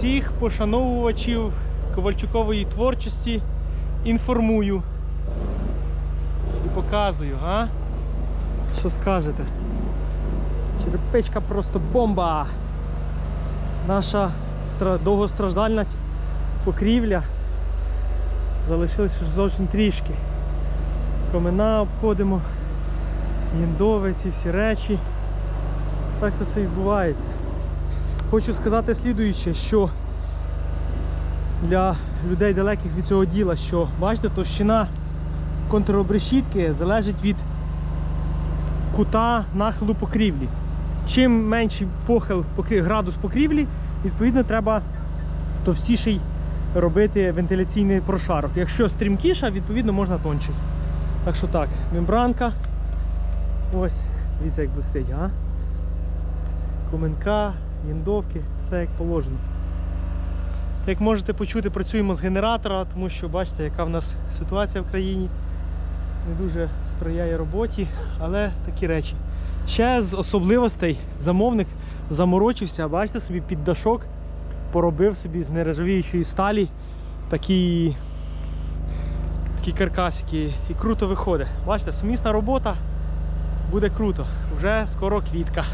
Всіх пошановувачів Ковальчукової творчості інформую і показую, а? Що скажете? Черепичка просто бомба! Наша довгостраждальна покрівля залишилася зовсім трішки. Комина обходимо, індове, ці всі речі. Так це все відбувається. Хочу сказати слідуюче, що для людей далеких від цього діла, що бачите, товщина контробрешітки залежить від кута нахилу покрівлі. Чим менший похил градус покрівлі, відповідно треба товстіший робити вентиляційний прошарок. Якщо стрімкіша, відповідно можна тонший. Так що так, мембранка. Ось, дивіться, як блистить, а? Коменка, індовки, все як положено. Як можете почути, працюємо з генератора, тому що бачите, яка в нас ситуація в країні. Не дуже сприяє роботі, але такі речі. Ще з особливостей замовник заморочився, бачите собі під дашок поробив собі з нержавіючої сталі такі, такі каркасики і круто виходить. Бачите, сумісна робота буде круто. Вже скоро квітка.